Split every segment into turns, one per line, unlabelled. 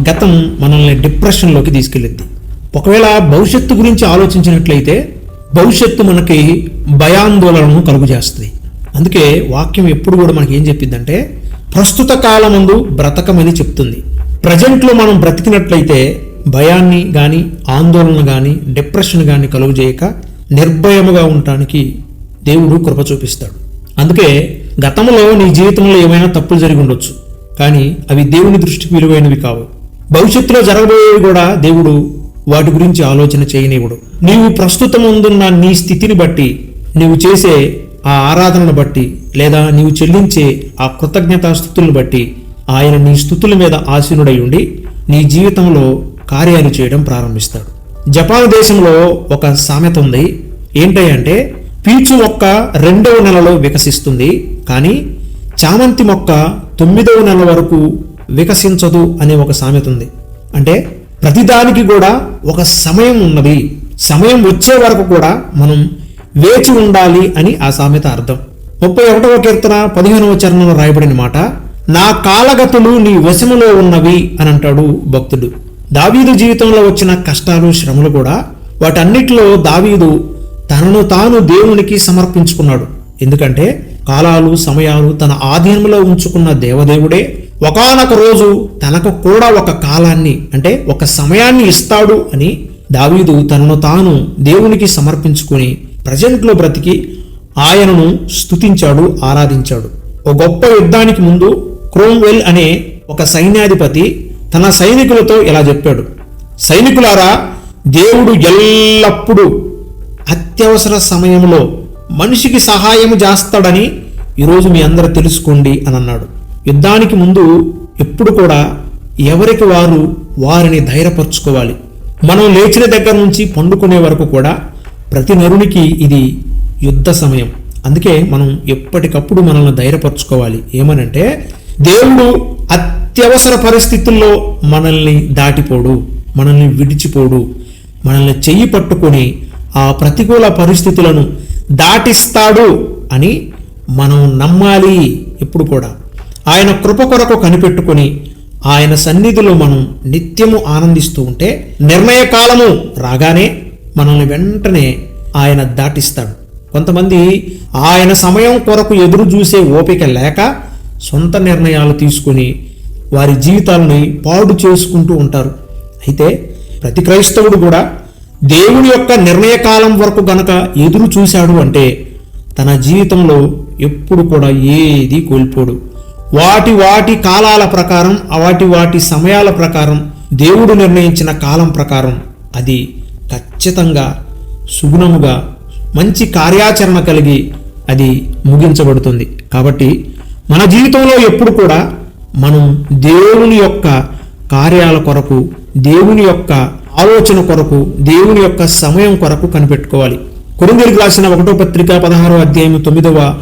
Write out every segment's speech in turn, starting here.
గతం మనల్ని డిప్రెషన్లోకి తీసుకెళ్ళింది. ఒకవేళ భవిష్యత్తు గురించి ఆలోచించినట్లయితే భవిష్యత్తు మనకి భయాందోళనను కలుగు చేస్తుంది అందుకే వాక్యం ఎప్పుడు కూడా మనకి ఏం చెప్పిందంటే ప్రస్తుత కాలమందు బ్రతకమని చెప్తుంది. ప్రజెంట్లో మనం బ్రతికినట్లయితే భయాన్ని కానీ ఆందోళన కానీ డిప్రెషన్ కానీ కలుగు చేయక నిర్భయముగా ఉండటానికి దేవుడు కృప చూపిస్తాడు. అందుకే గతంలో నీ జీవితంలో ఏమైనా తప్పులు జరిగి ఉండొచ్చు. కానీ అవి దేవుని దృష్టికి విలువైనవి కావు. భవిష్యత్తులో జరగబోయేవి కూడా దేవుడు వాటి గురించి ఆలోచన చేయనివ్వడు. నీవు ప్రస్తుతం ఉందున్న నీ స్థితిని బట్టి నీవు చేసే ఆ ఆరాధనను బట్టి లేదా నీవు చెల్లించే ఆ కృతజ్ఞతా స్థుతులను బట్టి ఆయన నీ స్థుతుల మీద ఆసీనుడై ఉండి నీ జీవితంలో కార్యాలు చేయడం ప్రారంభిస్తాడు. జపాన్ దేశంలో ఒక సామెత ఉంది. ఏంటంటే పీచు మొక్క రెండవ నెలలో వికసిస్తుంది కానీ చామంతి మొక్క తొమ్మిదవ నెల వరకు వికసించదు అనే ఒక సామెత ఉంది. అంటే ప్రతిదానికి కూడా ఒక సమయం ఉన్నది. సమయం వచ్చే వరకు కూడా మనం వేచి ఉండాలి అని ఆ సామెత అర్థం. ముప్పై ఒకటవ కీర్తన పదిహేనవ చరణంలో రాయబడిన మాట నా కాలగతులు నీ వశములో ఉన్నవి అని అంటాడు భక్తుడు. దావీదు జీవితంలో వచ్చిన కష్టాలు శ్రమలు కూడా వాటన్నిటిలో దావీదు తనను తాను దేవునికి సమర్పించుకున్నాడు. ఎందుకంటే కాలాలు సమయాలు తన ఆధీనంలో ఉంచుకున్న దేవదేవుడే ఒకానొక రోజు తనకు కూడా ఒక కాలాన్ని అంటే ఒక సమయాన్ని ఇస్తాడు అని దావీదు తనను తాను దేవునికి సమర్పించుకుని ప్రజెంట్లో బ్రతికి ఆయనను స్తుతించాడు ఆరాధించాడు. ఒక గొప్ప యుద్ధానికి ముందు క్రోమ్వెల్ అనే ఒక సైన్యాధిపతి తన సైనికులతో ఇలా చెప్పాడు. సైనికులారా దేవుడు ఎల్లప్పుడూ అత్యవసర సమయంలో మనిషికి సహాయం చేస్తాడని ఈరోజు మీ అందరూ తెలుసుకోండి అని అన్నాడు. యుద్ధానికి ముందు ఎప్పుడు కూడా ఎవరికి వారు వారిని ధైర్యపరచుకోవాలి. మనం లేచిన దగ్గర నుంచి పండుకునే వరకు కూడా ప్రతి నరునికి ఇది యుద్ధ సమయం. అందుకే మనం ఎప్పటికప్పుడు మనల్ని ధైర్యపరచుకోవాలి. ఏమనంటే దేవుడు అత్యవసర పరిస్థితుల్లో మనల్ని దాటిపోడు మనల్ని విడిచిపోడు మనల్ని చెయ్యి పట్టుకొని ఆ ప్రతికూల పరిస్థితులను దాటిస్తాడు అని మనం నమ్మాలి ఎప్పుడు కూడా. ఆయన కృప కొరకు కనిపెట్టుకొని ఆయన సన్నిధిలో మనం నిత్యము ఆనందిస్తూ ఉంటే నిర్ణయ కాలము రాగానే మనల్ని వెంటనే ఆయన దాటిస్తాడు. కొంతమంది ఆయన సమయం కొరకు ఎదురు చూసే ఓపిక లేక సొంత నిర్ణయాలు తీసుకొని వారి జీవితాలని పాడు చేసుకుంటూ ఉంటారు. అయితే ప్రతి క్రైస్తవుడు కూడా దేవుని యొక్క నిర్ణయ కాలం వరకు గనక ఎదురు చూశాడు అంటే తన జీవితంలో ఎప్పుడు కూడా ఏది కోల్పోడు. వాటి వాటి కాలాల ప్రకారం వాటి వాటి సమయాల ప్రకారం దేవుడు నిర్ణయించిన కాలం ప్రకారం అది ఖచ్చితంగా సుగుణముగా మంచి కార్యాచరణ కలిగి అది ముగించబడుతుంది. కాబట్టి మన జీవితంలో ఎప్పుడు కూడా మనం దేవుని యొక్క కార్యాల కొరకు దేవుని యొక్క ఆలోచన కొరకు దేవుని యొక్క సమయం కొరకు కనిపెట్టుకోవాలి. కొరిందరికి రాసిన ఒకటో పత్రిక పదహారో అధ్యాయం తొమ్మిదవ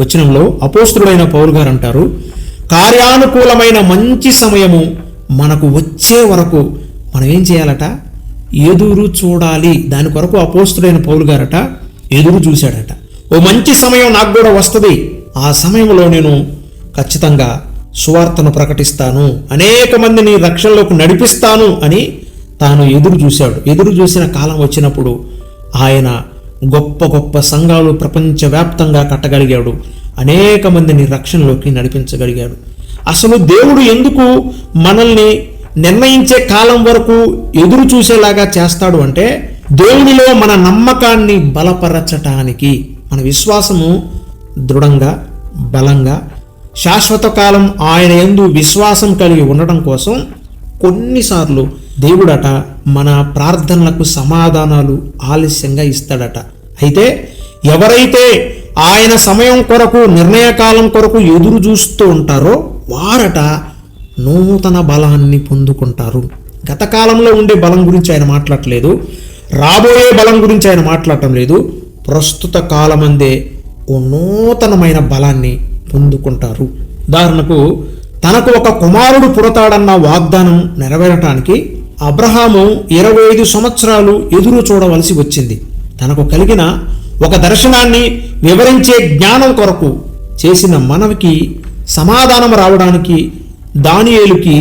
వచనంలో అపోస్తుడైన పౌరు గారు అంటారు కార్యానుకూలమైన మంచి సమయము మనకు వచ్చే వరకు మనం ఏం చేయాలట? ఎదురు చూడాలి. దాని కొరకు అపోస్తుడైన పౌలు గారట ఎదురు చూశాడట. ఓ మంచి సమయం నాకు కూడా వస్తుంది. ఆ సమయంలో నేను ఖచ్చితంగా సువార్తను ప్రకటిస్తాను. అనేక మందిని రక్షణలోకి నడిపిస్తాను అని తాను ఎదురు చూశాడు. ఎదురు చూసిన కాలం వచ్చినప్పుడు ఆయన గొప్ప గొప్ప సంఘాలు ప్రపంచవ్యాప్తంగా కట్టగలిగాడు. అనేక మందిని రక్షణలోకి నడిపించగలిగాడు. అసలు దేవుడు ఎందుకు మనల్ని నిర్ణయించే కాలం వరకు ఎదురు చూసేలాగా చేస్తాడు అంటే దేవునిలో మన నమ్మకాన్ని బలపరచటానికి మన విశ్వాసము దృఢంగా బలంగా శాశ్వత కాలం ఆయన ఎందు విశ్వాసం కలిగి ఉండటం కోసం కొన్నిసార్లు దేవుడట మన ప్రార్థనలకు సమాధానాలు ఆలస్యంగా ఇస్తాడట. అయితే ఎవరైతే ఆయన సమయం కొరకు నిర్ణయకాలం కొరకు ఎదురు చూస్తూ ఉంటారో వారట నూతన బలాన్ని పొందుకుంటారు. గతకాలంలో ఉండే బలం గురించి ఆయన మాట్లాడలేదు. రాబోయే బలం గురించి ఆయన మాట్లాడటం లేదు. ప్రస్తుత కాలమందే ఓ నూతనమైన బలాన్ని పొందుకుంటారు. ఉదాహరణకు తనకు ఒక కుమారుడు పుడతాడన్న వాగ్దానం నెరవేరటానికి అబ్రహాము ఇరవై ఐదు సంవత్సరాలు ఎదురు చూడవలసి వచ్చింది. తనకు కలిగిన ఒక దర్శనాన్ని వివరించే జ్ఞానం కొరకు చేసిన మనవికి సమాధానం రావడానికి దానియేలుకి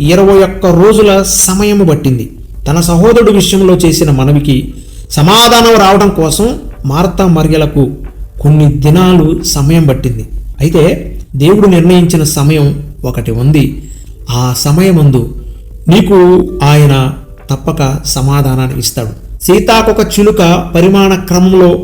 ఇరవై ఒక్క రోజుల సమయము పట్టింది. తన సహోదరుడు విషయంలో చేసిన మనవికి సమాధానం రావడం కోసం మార్తా మర్యలకు కొన్ని దినాలు సమయం పట్టింది. అయితే దేవుడు నిర్ణయించిన సమయం ఒకటి ఉంది. ఆ సమయమందు నీకు ఆయన తప్పక సమాధానాన్ని ఇస్తాడు. సీతాకొక చిలుక పరిమాణ క్రమంలో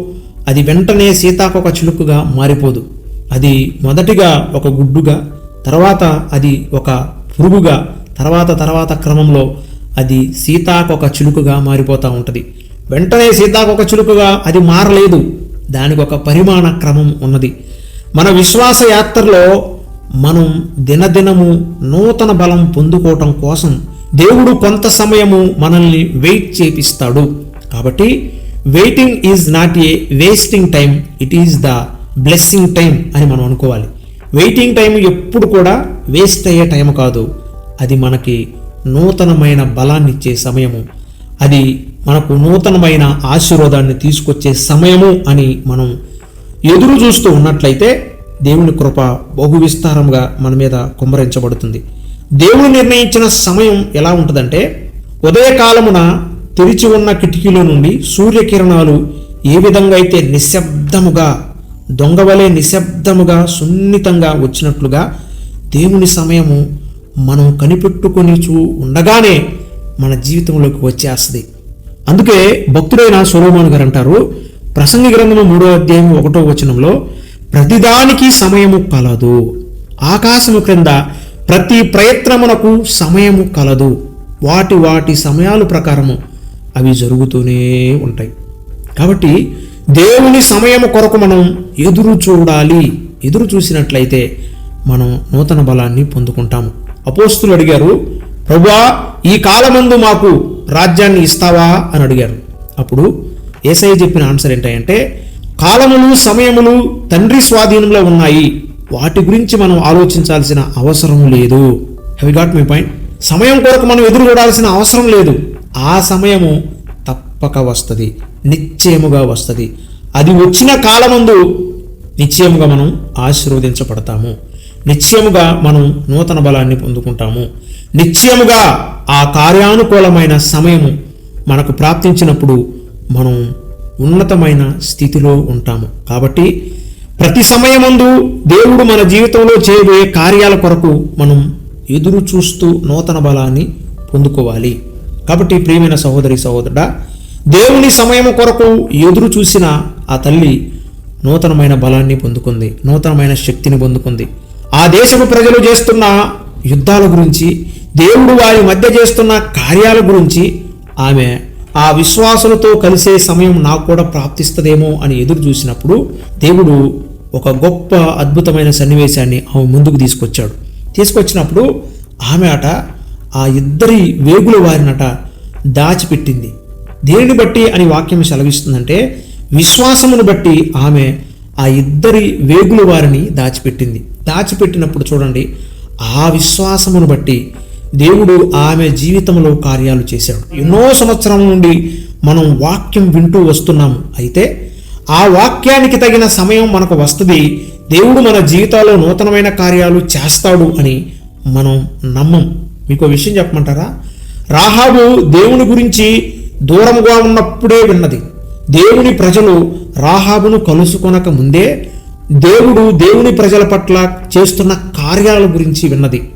అది వెంటనే సీతాకొక చిలుకగా మారిపోదు. అది మొదటిగా ఒక గుడ్డుగా తర్వాత అది ఒక పురుగుగా తర్వాత తర్వాత క్రమంలో అది సీతాకొక చిలుకగా మారిపోతూ ఉంటుంది. వెంటనే సీతాకొక చిలుకగా అది మారలేదు. దానికి ఒక పరిమాణ క్రమం ఉన్నది. మన విశ్వాస యాత్రలో మనం దినదినము నూతన బలం పొందుకోవటం కోసం దేవుడు కొంత సమయము మనల్ని వెయిట్ చేపిస్తాడు. కాబట్టి waiting is not a wasting time it is the blessing time అని మనం అనుకోవాలి. వెయిటింగ్ టైం ఎప్పుడు కూడా వేస్ట్ అయ్యే టైం కాదు. అది మనకి నూతనమైన బలాన్ని ఇచ్చే సమయము. అది మనకు నూతనమైన ఆశీర్వాదాన్ని తీసుకొచ్చే సమయము అని మనం ఎదురు చూస్తూ ఉన్నట్లయితే దేవుని కృప బహు విస్తారంగా మన మీద కుమ్మరించబడుతుంది. దేవుడు నిర్ణయించిన సమయం ఎలా ఉంటుందంటే ఉదయకాలమున తెరిచి ఉన్న కిటికీలో నుండి సూర్యకిరణాలు ఏ విధంగా అయితే నిశ్శబ్దముగా దొంగవలే నిశ్శబ్దముగా సున్నితంగా వచ్చినట్లుగా దేవుని సమయము మనం కనిపెట్టుకొని చూ ఉండగానే మన జీవితంలోకి వచ్చేస్తుంది. అందుకే భక్తుడైన సొలోమోన్ గారు అంటారు ప్రసంగి గ్రంథము మూడో అధ్యాయం ఒకటో వచనంలో ప్రతిదానికి సమయము కలదు. ఆకాశము క్రింద ప్రతి ప్రయత్నమునకు సమయము కలదు. వాటి వాటి సమయాల ప్రకారము అవి జరుగుతూనే ఉంటాయి. కాబట్టి దేవుని సమయం కొరకు మనం ఎదురు చూడాలి. ఎదురు చూసినట్లయితే మనం నూతన బలాన్ని పొందుకుంటాము. అపోస్తులు అడిగారు ప్రభువా ఈ కాలమందు మాకు రాజ్యాన్ని ఇస్తావా? అని అడిగారు. అప్పుడు ఏసఐ చెప్పిన ఆన్సర్ ఏంటంటే కాలములు సమయములు తండ్రి స్వాధీనంలో ఉన్నాయి. వాటి గురించి మనం ఆలోచించాల్సిన అవసరం లేదు. హ్యావ్ గాట్ మై పాయింట్ సమయం కొరకు మనం ఎదురు చూడాల్సిన అవసరం లేదు. ఆ సమయము తప్పక వస్తుంది. నిశ్చయముగా వస్తుంది. అది వచ్చిన కాలమందు నిశ్చయముగా మనం ఆశీర్వదించబడతాము. నిశ్చయముగా మనం నూతన బలాన్ని పొందుకుంటాము. నిశ్చయముగా ఆ కార్యానుకూలమైన సమయము మనకు ప్రాప్తించినప్పుడు మనం ఉన్నతమైన స్థితిలో ఉంటాము. కాబట్టి ప్రతి సమయమందు దేవుడు మన జీవితంలో చేయబోయే కార్యాల కొరకు మనం ఎదురు చూస్తూ నూతన బలాన్ని పొందుకోవాలి. కాబట్టి ప్రియమైన సహోదరి సహోదరుడా దేవుని సమయం కొరకు ఎదురు చూసిన ఆ తల్లి నూతనమైన బలాన్ని పొందుకుంది నూతనమైన శక్తిని పొందుకుంది. ఆ దేశపు ప్రజలు చేస్తున్న యుద్ధాల గురించి దేవుడు వారి మధ్య చేస్తున్న కార్యాల గురించి ఆమె ఆ విశ్వాసులతో కలిసే సమయం నాకు కూడా ప్రాప్తిస్తుందేమో అని ఎదురు చూసినప్పుడు దేవుడు ఒక గొప్ప అద్భుతమైన సన్నివేశాన్ని ఆమె ముందుకు తీసుకొచ్చాడు. తీసుకొచ్చినప్పుడు ఆమె అట ఆ ఇద్దరి వేగుల వారినట దాచిపెట్టింది. దేనిని బట్టి అని వాక్యం సెలవిస్తుందంటే విశ్వాసమును బట్టి ఆమె ఆ ఇద్దరి వేగుల వారిని దాచిపెట్టింది. దాచిపెట్టినప్పుడు చూడండి ఆ విశ్వాసమును బట్టి దేవుడు ఆమె జీవితంలో కార్యాలు చేశాడు. ఎన్నో సంవత్సరం నుండి మనం వాక్యం వింటూ వస్తున్నాము. అయితే ఆ వాక్యానికి తగిన సమయం మనకు వస్తుంది. దేవుడు మన జీవితాల్లో నూతనమైన కార్యాలు చేస్తాడు అని మనం నమ్మం. మీకు విషయం చెప్పమంటారా? రాహాబు దేవుని గురించి దూరముగా ఉన్నప్పుడే విన్నది. దేవుని ప్రజలు రాహాబును కలుసుకొనక ముందే దేవుడు దేవుని ప్రజల పట్ల చేస్తున్న కార్యాల గురించి విన్నది.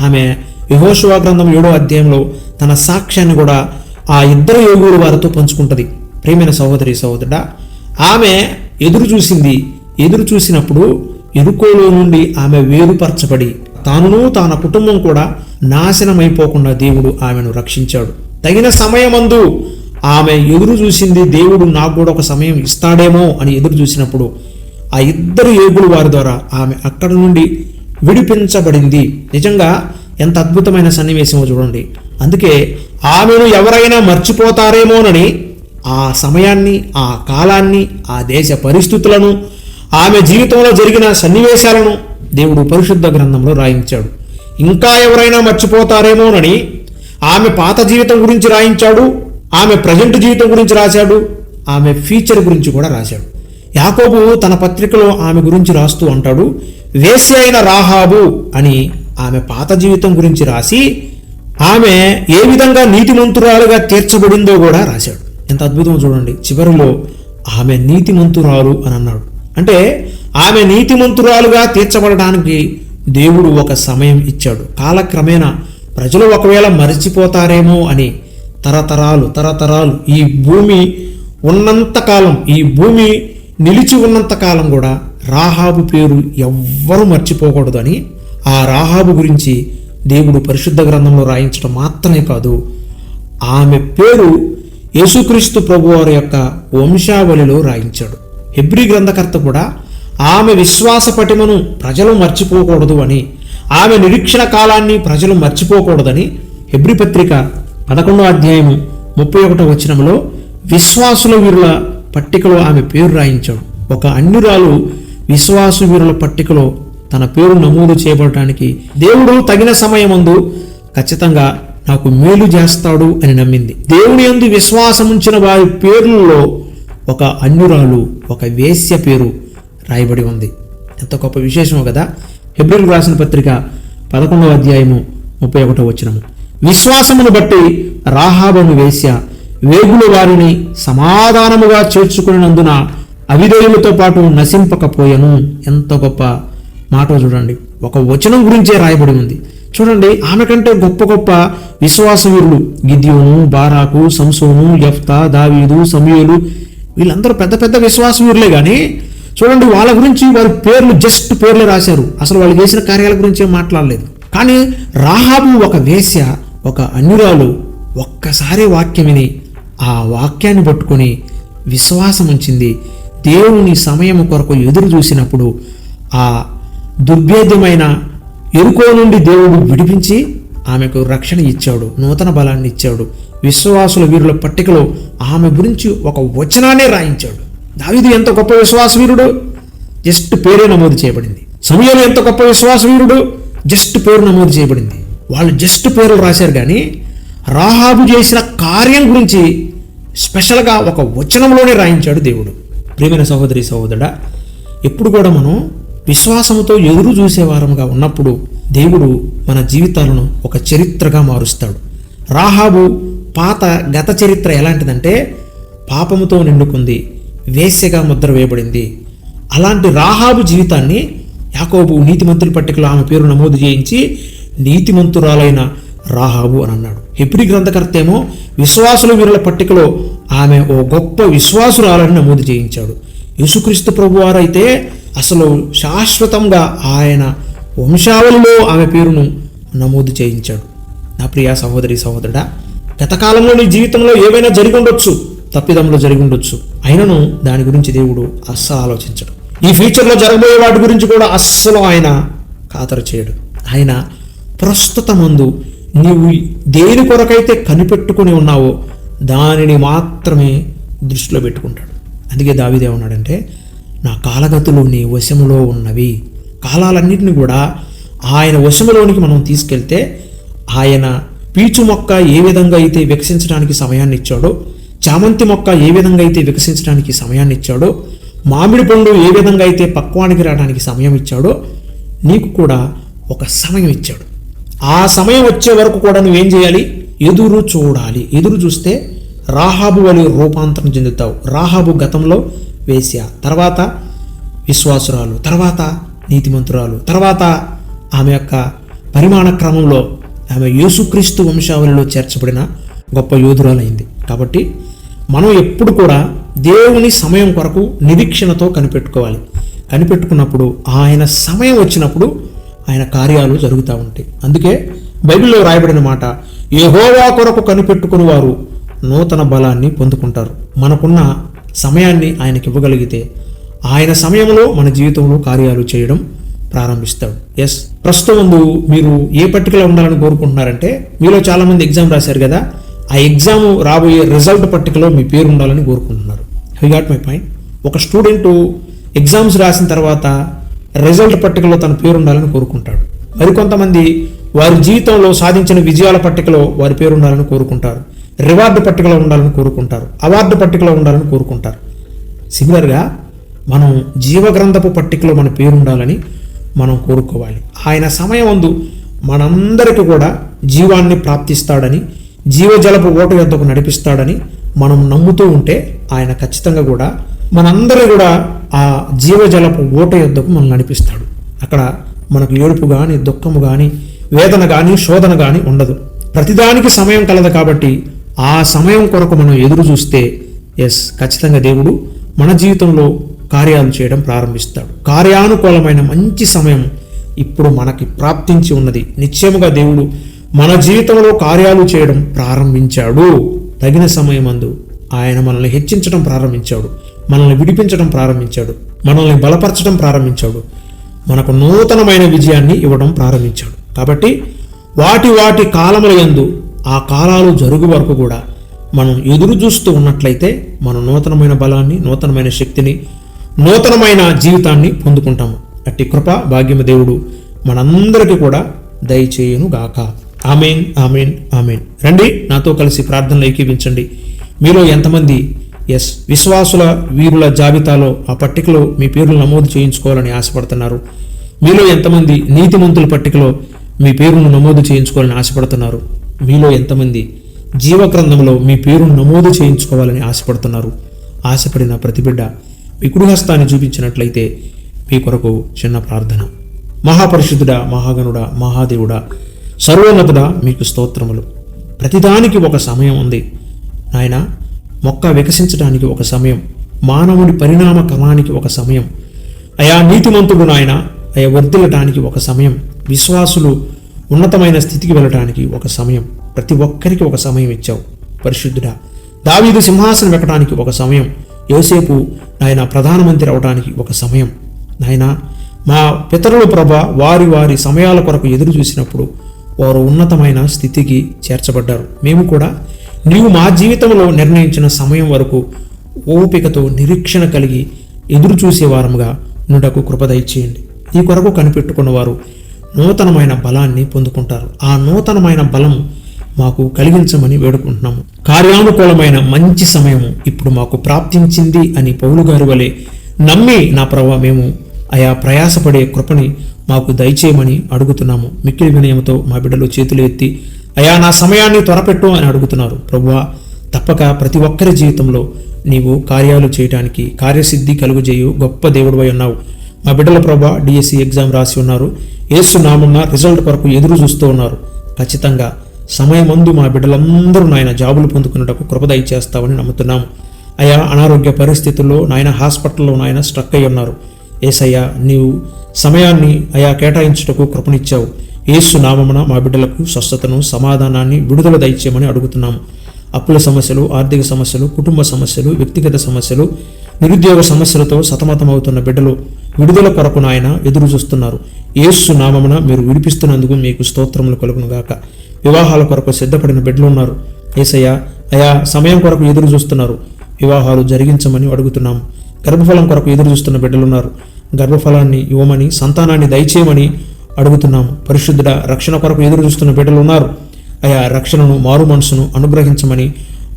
ఆమె యహోశివా గ్రంథం ఏడో అధ్యాయంలో తన సాక్ష్యాన్ని కూడా ఆ ఇద్దరు యోగులు వారితో పంచుకుంటుంది. ప్రేమైన సహోదరి సహోదరుడా ఆమె ఎదురు చూసింది. ఎదురు చూసినప్పుడు ఎరుకోలో నుండి ఆమె వేరుపరచబడి తానును తన కుటుంబం కూడా నాశనమైపోకుండా దేవుడు ఆమెను రక్షించాడు. తగిన సమయమందు ఆమె ఎదురు చూసింది దేవుడు నాకు కూడా ఒక సమయం ఇస్తాడేమో అని ఎదురు చూసినప్పుడు ఆ ఇద్దరు ఏగులు వారి ద్వారా ఆమె అక్కడ నుండి విడిపించబడింది. నిజంగా ఎంత అద్భుతమైన సన్నివేశమో చూడండి. అందుకే ఆమెను ఎవరైనా మర్చిపోతారేమోనని ఆ సమయాన్ని ఆ కాలాన్ని ఆ దేశ పరిస్థితులను ఆమె జీవితంలో జరిగిన సన్నివేశాలను దేవుడు పరిశుద్ధ గ్రంథంలో రాయించాడు. ఇంకా ఎవరైనా మర్చిపోతారేమోనని ఆమె పాత జీవితం గురించి రాయించాడు ఆమె ప్రజెంట్ జీవితం గురించి రాశాడు ఆమె ఫ్యూచర్ గురించి కూడా రాశాడు. యాకోబు తన పత్రికలో ఆమె గురించి రాస్తూ అంటాడు వేశ్య అయిన రాహాబు అని ఆమె పాత జీవితం గురించి రాసి ఆమె ఏ విధంగా నీతిమంతురాలుగా తీర్చబడిందో కూడా రాశాడు. ఎంత అద్భుతం చూడండి. చివరిలో ఆమె నీతిమంతురాలు అని అన్నాడు. అంటే ఆమె నీతిమంతురాలుగా తీర్చబడడానికి దేవుడు ఒక సమయం ఇచ్చాడు. కాలక్రమేణా ప్రజలు ఒకవేళ మరిచిపోతారేమో అని తరతరాలు తరతరాలు ఈ భూమి ఉన్నంతకాలం ఈ భూమి నిలిచి ఉన్నంతకాలం కూడా రాహాబు పేరు ఎవ్వరూ మర్చిపోకూడదు అని ఆ రాహాబు గురించి దేవుడు పరిశుద్ధ గ్రంథంలో రాయించడం మాత్రమే కాదు ఆమె పేరు యేసుక్రీస్తు ప్రభువారి యొక్క వంశావళిలో రాయించాడు. హెబ్రి గ్రంథకర్త కూడా ఆమె విశ్వాస పటిమను ప్రజలు మర్చిపోకూడదు అని ఆమె నిరీక్షణ కాలాన్ని ప్రజలు మర్చిపోకూడదని హెబ్రి పత్రిక పదకొండో అధ్యాయము ముప్పై ఒకటో వచనంలో విశ్వాసుల వీరుల పట్టికలో ఆమె పేరు రాయించాడు. ఒక అన్యురాలు విశ్వాసు వీరుల పట్టికలో తన పేరు నమోదు చేయబడటానికి దేవుడు తగిన సమయమందు ఖచ్చితంగా నాకు మేలు చేస్తాడు అని నమ్మింది. దేవుని యందు విశ్వాసముంచిన వారి పేర్లలో ఒక అన్యురాలు ఒక వేశ్య పేరు రాయబడి ఉంది. ఎంత గొప్ప విశేషమో కదా? ఫిబ్రవరి రాసిన పత్రిక పదకొండవ అధ్యాయము ముప్పై ఒకటో వచనము. విశ్వాసమును బట్టి రాహాబను వేశ్య వేగుల వారిని సమాధానముగా చేర్చుకున్నందున అవిధేయులతో పాటు నశింపకపోయను. ఎంత గొప్ప మాట చూడండి. ఒక వచనం గురించే రాయబడి ఉంది. చూడండి ఆమె కంటే గొప్ప గొప్ప విశ్వాసవీరులు గిద్యోను బారాకు సంసోను యఫ్తా దావీదు సమయూలు వీళ్ళందరూ పెద్ద పెద్ద విశ్వాసవీరులే కానీ చూడండి వాళ్ళ గురించి వారి పేర్లు జస్ట్ పేర్లే రాశారు. అసలు వాళ్ళు చేసిన కార్యాల గురించి ఏం మాట్లాడలేదు. కానీ రాహాబు ఒక వేశ్య ఒక అన్యురాలు ఒక్కసారి వాక్యం విని ఆ వాక్యాన్ని పట్టుకొని విశ్వాసం ఉంచింది దేవుని సమయం కొరకు ఎదురు చూసినప్పుడు ఆ దుర్భేద్యమైన ఎరుకో నుండి దేవుడు విడిపించి ఆమెకు రక్షణ ఇచ్చాడు నూతన బలాన్ని ఇచ్చాడు. విశ్వాసుల వీరుల పట్టికలో ఆమె గురించి ఒక వచనాన్నే రాయించాడు. దావిదు ఎంత గొప్ప విశ్వాస వీరుడు? జస్ట్ పేరే నమోదు చేయబడింది. సమయంలో ఎంత గొప్ప విశ్వాస వీరుడు? జస్ట్ పేరు నమోదు చేయబడింది. వాళ్ళు జస్ట్ పేర్లు రాశారు కానీ రాహాబు చేసిన కార్యం గురించి స్పెషల్గా ఒక వచనంలోనే రాయించాడు దేవుడు. ప్రేమైన సహోదరి సహోదరుడా ఎప్పుడు కూడా మనం విశ్వాసంతో ఎదురు చూసేవారముగా ఉన్నప్పుడు దేవుడు మన జీవితాలను ఒక చరిత్రగా మారుస్తాడు. రాహాబు పాత గత చరిత్ర ఎలాంటిదంటే పాపముతో నిండుకుంది వేశ్యగా ముద్ర వేయబడింది. అలాంటి రాహాబు జీవితాన్ని యాకోబు నీతిమంతుల పట్టికలో ఆమె పేరు నమోదు చేయించి నీతిమంతురాలైన రాహాబు అని అన్నాడు. హెబ్రి గ్రంథకర్త ఏమో విశ్వాసుల వీరుల పట్టికలో ఆమె ఓ గొప్ప విశ్వాసురాలని నమోదు చేయించాడు. యేసుక్రీస్తు ప్రభువారు అయితే అసలు శాశ్వతంగా ఆయన వంశావళిలో ఆమె పేరును నమోదు చేయించాడు. నా ప్రియ సహోదరి సహోదరుడా గతకాలంలో నీ జీవితంలో ఏవైనా జరిగి ఉండొచ్చు తప్పిదంలో జరిగి ఉండొచ్చు అయినను దాని గురించి దేవుడు అస్సలు ఆలోచించడు. ఈ ఫ్యూచర్లో జరగబోయే వాటి గురించి కూడా అస్సలు ఆయన ఖాతరు చేయడు. ఆయన ప్రస్తుత మందు నీవు దేని కొరకైతే కనిపెట్టుకుని ఉన్నావో దానిని మాత్రమే దృష్టిలో పెట్టుకుంటాడు. అందుకే దావిదే ఉన్నాడంటే నా కాలగతులు నీ వశములో ఉన్నవి. కాలాలన్నింటిని కూడా ఆయన వశములోనికి మనం తీసుకెళ్తే ఆయన పీచు మొక్క ఏ విధంగా అయితే వికసించడానికి సమయాన్ని ఇచ్చాడో చామంతి మొక్క ఏ విధంగా అయితే వికసించడానికి సమయాన్ని ఇచ్చాడో మామిడి పండు ఏ విధంగా అయితే పక్వానికి రావడానికి సమయం ఇచ్చాడో నీకు కూడా ఒక సమయం ఇచ్చాడు ఆ సమయం వచ్చే వరకు కూడా నువ్వేం చేయాలి? ఎదురు చూడాలి. ఎదురు చూస్తే రాహాబు వలి రూపాంతరం చెందుతావు. రాహాబు గతంలో వేశ్య. తర్వాత విశ్వాసురాలు తర్వాత నీతిమంతురాలు తర్వాత ఆమె యొక్క పరిమాణ క్రమంలో ఆమె యేసుక్రీస్తు వంశావళిలో చేర్చబడిన గొప్ప యోధురాలైంది. కాబట్టి మనం ఎప్పుడు కూడా దేవుని సమయం కొరకు నిరీక్షణతో కనిపెట్టుకోవాలి. కనిపెట్టుకున్నప్పుడు ఆయన సమయం వచ్చినప్పుడు ఆయన కార్యాలు జరుగుతూ ఉంటాయి. అందుకే బైబిల్లో రాయబడిన మాట యహోవా కొరకు కనిపెట్టుకుని వారు నూతన బలాన్ని పొందుకుంటారు. మనకున్న సమయాన్ని ఆయనకి ఇవ్వగలిగితే ఆయన సమయంలో మన జీవితంలో కార్యాలు చేయడం ప్రారంభిస్తాడు. ఎస్ ప్రస్తుతం ముందు మీరు ఏ పట్టికలో ఉండాలని కోరుకుంటున్నారంటే మీలో చాలామంది ఎగ్జామ్ రాశారు కదా ఆ ఎగ్జామ్ రాబోయే రిజల్ట్ పట్టికలో మీ పేరు ఉండాలని కోరుకుంటున్నారు. హై గాట్ మై పాయింట్ ఒక స్టూడెంట్ ఎగ్జామ్స్ రాసిన తర్వాత రిజల్ట్ పట్టికలో తన పేరు ఉండాలని కోరుకుంటాడు. మరికొంతమంది వారి జీవితంలో సాధించిన విజయాల పట్టికలో వారి పేరు ఉండాలని కోరుకుంటారు. రివార్డు పట్టికలో ఉండాలని కోరుకుంటారు అవార్డు పట్టికలో ఉండాలని కోరుకుంటారు. సిమిలర్గా మనం జీవగ్రంథపు పట్టికలో మన పేరు ఉండాలని మనం కోరుకోవాలి. ఆయన సమయం అందు మనందరికీ కూడా జీవాన్ని ప్రాప్తిస్తాడని జీవజలపు ఓటు యొద్దకు నడిపిస్తాడని మనం నమ్ముతూ ఉంటే ఆయన ఖచ్చితంగా కూడా మనందరి కూడా ఆ జీవజలపు ఓట యొద్దకు మనం నడిపిస్తాడు. అక్కడ మనకు ఏడుపు కానీ దుఃఖము కానీ వేదన కానీ శోధన కానీ ఉండదు. ప్రతిదానికి సమయం కలదు కాబట్టి ఆ సమయం కొరకు మనం ఎదురు చూస్తే ఎస్ ఖచ్చితంగా దేవుడు మన జీవితంలో కార్యాలు చేయడం ప్రారంభిస్తాడు. కార్యానుకూలమైన మంచి సమయం ఇప్పుడు మనకి ప్రాప్తించి ఉన్నది. నిశ్చయముగా దేవుడు మన జీవితంలో కార్యాలు చేయడం ప్రారంభించాడు. తగిన సమయమందు ఆయన మనల్ని హెచ్చించడం ప్రారంభించాడు. మనల్ని విడిపించడం ప్రారంభించాడు. మనల్ని బలపరచడం ప్రారంభించాడు. మనకు నూతనమైన విజయాన్ని ఇవ్వడం ప్రారంభించాడు. కాబట్టి వాటి వాటి కాలముల యందు ఆ కాలాలు జరుగు వరకు కూడా మనం ఎదురు చూస్తూ ఉన్నట్లయితే మనం నూతనమైన బలాన్ని నూతనమైన శక్తిని నూతనమైన జీవితాన్ని పొందుకుంటాము. అట్టి కృప భాగ్యమ దేవుడు మనందరికీ కూడా దయచేయును గాక. Amen amen amen. రండి నాతో కలిసి ప్రార్థనలు ఏకీపించండి మీలో ఎంతమంది ఎస్ విశ్వాసుల వీరుల జాబితాలో ఆ పట్టికలో మీ పేర్లు నమోదు చేయించుకోవాలని ఆశపడుతున్నారు. మీలో ఎంతమంది నీతిమంతుల పట్టికలో మీ పేరును నమోదు చేయించుకోవాలని ఆశపడుతున్నారు. మీలో ఎంతమంది జీవగ్రంథంలో మీ పేరును నమోదు చేయించుకోవాలని ఆశపడుతున్నారు? ఆశపడిన ప్రతి బిడ్డ మీ కుడి చూపించినట్లయితే మీ కొరకు చిన్న ప్రార్థన. మహాపరిశుద్ధుడా మహాగణుడా మహాదేవుడా సర్వోన్నతుడా మీకు స్తోత్రములు. ప్రతిదానికి ఒక సమయం ఉంది. నాయన మొక్క వికసించడానికి ఒక సమయం. మానవుడి పరిణామ క్రమానికి ఒక సమయం. అయా నీతిమంతుడు నాయన అయా వర్ధిల్లటానికి ఒక సమయం. విశ్వాసులు ఉన్నతమైన స్థితికి వెళ్ళటానికి ఒక సమయం. ప్రతి ఒక్కరికి ఒక సమయం ఇచ్చావు. పరిశుద్ధుడా దావీదు సింహాసనం ఎక్కడానికి ఒక సమయం. యోసేపు నాయన ప్రధానమంత్రి అవడానికి ఒక సమయం. నాయన మా పితరులు ప్రభ వారి వారి సమయాల కొరకు ఎదురు చూసినప్పుడు వారు ఉన్నతమైన స్థితికి చేర్చబడ్డారు. మేము కూడా నీవు మా జీవితంలో నిర్ణయించిన సమయం వరకు ఓపికతో నిరీక్షణ కలిగి ఎదురు చూసేవారముగా నుండకు కృపద ఇచ్చేయండి ఈ కొరకు కనిపెట్టుకున్న వారు నూతనమైన బలాన్ని పొందుకుంటారు. ఆ నూతనమైన బలం మాకు కలిగించమని వేడుకుంటున్నాము. కార్యానుకూలమైన మంచి సమయము ఇప్పుడు మాకు ప్రాప్తించింది అని పౌలుగారు వలె నమ్మి నా ప్రభావ మేము ఆయా ప్రయాసపడే కృపని మాకు దయచేయమని అడుగుతున్నాము. మిక్కిలి వినయంతో మా బిడ్డలు చేతులు ఎత్తి అయా నా సమయాన్ని త్వరపెట్టు అని అడుగుతున్నారు. ప్రభువా తప్పక ప్రతి ఒక్కరి జీవితంలో నీవు కార్యాలు చేయటానికి కార్యసిద్ధి కలుగుజేయు గొప్ప దేవుడివై ఉన్నావు. మా బిడ్డల ప్రభా డిఎస్సి ఎగ్జామ్ రాసి ఉన్నారు. ఏసు నామన్న రిజల్ట్ కొరకు ఎదురు చూస్తూ ఉన్నారు. ఖచ్చితంగా సమయమందు మా బిడ్డలందరూ నాయన జాబులు పొందుకున్నటకు కృపద ఇచ్చేస్తావని నమ్ముతున్నాము అయా అనారోగ్య పరిస్థితుల్లో నాయన హాస్పిటల్లో నాయన స్ట్రక్ అయి ఉన్నారు. ఏసయ్యా నీవు సమయాన్ని అయా కేటాయించుటకు కృపనిచ్చావు. ఏసు నామమున మా బిడ్డలకు స్వస్థతను సమాధానాన్ని విడుదల దయచేయమని అడుగుతున్నాము అప్పుల సమస్యలు ఆర్థిక సమస్యలు కుటుంబ సమస్యలు వ్యక్తిగత సమస్యలు నిరుద్యోగ సమస్యలతో సతమతమవుతున్న బిడ్డలు విడుదల కొరకు నాయన ఎదురు చూస్తున్నారు. ఏసు నామమున మీరు విడిపిస్తున్నందుకు మీకు స్తోత్రములు కలుగును గాక. వివాహాల కొరకు సిద్ధపడిన బిడ్డలు ఉన్నారు. ఏసయ్య అయా సమయం కొరకు ఎదురు చూస్తున్నారు. వివాహాలు జరిగించమని అడుగుతున్నాము గర్భఫలం కొరకు ఎదురు చూస్తున్న బిడ్డలున్నారు గర్భఫలాన్ని ఇవ్వమని సంతానాన్ని దయచేయమని అడుగుతున్నాము పరిశుద్ధుడ రక్షణ కొరకు ఎదురు చూస్తున్న బిడ్డలు ఉన్నారు. అయా రక్షణను మారు మనసును అనుగ్రహించమని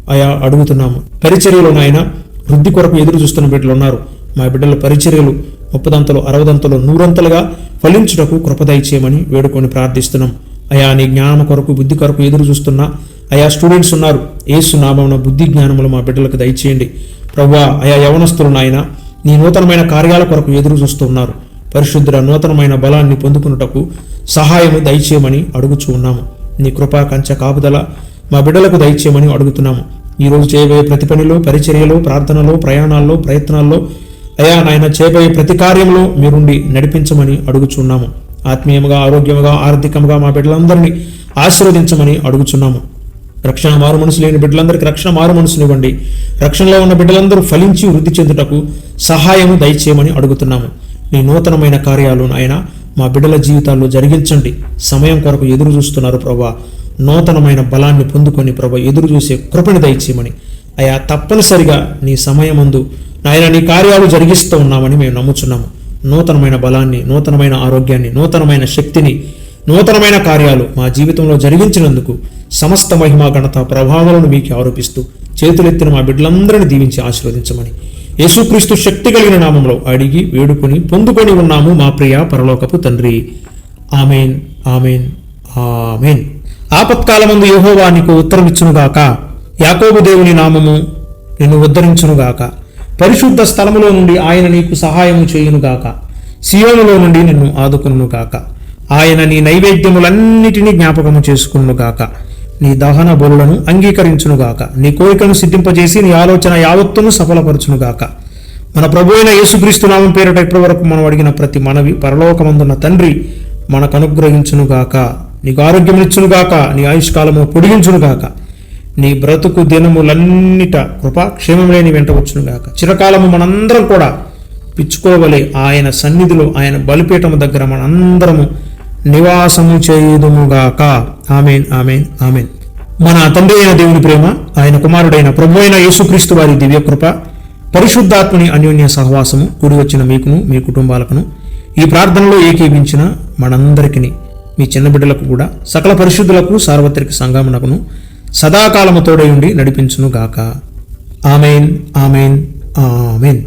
అయా అడుగుతున్నాము. పరిచర్యలో నాయన వృద్ధి కొరకు ఎదురు చూస్తున్న బిడ్డలు ఉన్నారు. మా బిడ్డల పరిచర్యలు ముప్పదంతలు అరవదంతలు నూరంతలుగా ఫలించుటకు కృపదయ చేయమని వేడుకొని ప్రార్థిస్తున్నాం. అయా నీ జ్ఞానం కొరకు బుద్ధి కొరకు ఎదురు చూస్తున్న అయా స్టూడెంట్స్ ఉన్నారు. ఏసు నామమున బుద్ధి జ్ఞానములు మా బిడ్డలకు దయచేయండి. ప్రవ్వా అయా యవనస్తులు నాయన నీ నూతనమైన కార్యాల కొరకు ఎదురు చూస్తున్నారు పరిశుద్ధుల నూతనమైన బలాన్ని పొందుకున్నటకు సహాయము దయచేయమని అడుగుచూ ఉన్నాము. నీ కృపా కంచ కాపుదల మా బిడ్డలకు దయచేయమని అడుగుతున్నాము. ఈరోజు చేయబోయే ప్రతి పనిలో పరిచర్యలో ప్రార్థనలో ప్రయాణాల్లో ప్రయత్నాల్లో అయా నాయన చేయబోయే ప్రతి కార్యంలో మీరుండి నడిపించమని అడుగుచున్నాము. ఆత్మీయముగా ఆరోగ్యముగా ఆర్థికంగా మా బిడ్డలందరినీ ఆశీర్వదించమని అడుగుచున్నాము. రక్షణ మారు మనసు లేని బిడ్డలందరికీ రక్షణ మారు మనసునివ్వండి రక్షణలో ఉన్న బిడ్డలందరూ ఫలించి వృద్ధి చెందుటకు సహాయము దయచేయమని అడుగుతున్నాము. మీ నూతనమైన కార్యాలు నాయన మా బిడ్డల జీవితాల్లో జరిగించండి. సమయం కొరకు ఎదురు చూస్తున్నారు ప్రభా. నూతనమైన బలాన్ని పొందుకొని ప్రభ ఎదురు చూసే కృపని దయచేయమని. అయా తప్పనిసరిగా నీ సమయమందు నాయన నీ కార్యాలు జరిగిస్తూ ఉన్నామని మేము నమ్ముచున్నాము. నూతనమైన బలాన్ని నూతనమైన ఆరోగ్యాన్ని నూతనమైన శక్తిని నూతనమైన కార్యాలు మా జీవితంలో జరిగించినందుకు సమస్త మహిమా ఘనత ప్రభావాలను మీకు ఆరోపిస్తూ చేతులెత్తిన మా బిడ్డలందరినీ దీవించి ఆశీర్వదించమని. యేసుక్రీస్తు శక్తి కలిగిన నామంలో అడిగి వేడుకొని పొందుకొని ఉన్నాము మా ప్రియ పరలోకపు తండ్రి. Amen amen amen. ఆపత్కాలమందు యహోవా నీకు ఉత్తరమిచ్చునుగాక. యాకోబు దేవుని నామము నిన్ను ఉద్ధరించునుగాక. పరిశుద్ధ స్థలములో నుండి ఆయన నీకు సహాయము చేయునుగాక. సియోనులో నుండి నిన్ను ఆదుకునుగాక ఆయన నీ నైవేద్యములన్నిటినీ జ్ఞాపకము చేసుకునుగాక. నీ దహన బలులను అంగీకరించునుగాక. నీ కోరికను సిద్ధింపజేసి నీ ఆలోచన యావత్తును సఫలపరచునుగాక. మన ప్రభు అయిన యేసుక్రీస్తు నామం పేరిట ఇప్పటి వరకు మనం అడిగిన ప్రతి మనవి పరలోకమందున్న తండ్రి మనకు అనుగ్రహించునుగాక. నీకు ఆరోగ్యమిచ్చునుగాక నీ ఆయుష్కాలము పొడిగించునుగాక నీ బ్రతుకు దినములన్నిట కృపా క్షేమం లేని వెంట వచ్చునుగాక. చిరకాలము మనందరం కూడా పిచ్చుకోవలే ఆయన సన్నిధిలో ఆయన బలిపీఠము దగ్గర మనందరము నివాసము చేయుదుముగాక. Amen amen amen. మన తండ్రి అయిన దేవుని ప్రేమ ఆయన కుమారుడైన ప్రభు అయిన యేసుక్రీస్తు వారి దివ్యకృప పరిశుద్ధాత్మని అన్యోన్య సహవాసము కూడి వచ్చిన మీకును మీ కుటుంబాలకును ఈ ప్రార్థనలో ఏకీభించిన మనందరికీ మీ చిన్న బిడ్డలకు కూడా సకల పరిశుద్ధులకు సార్వత్రిక సంగమునకును సదాకాలము తోడై ఉండి నడిపించును గాక ఆమెన్ ఆమెన్ ఆమెన్.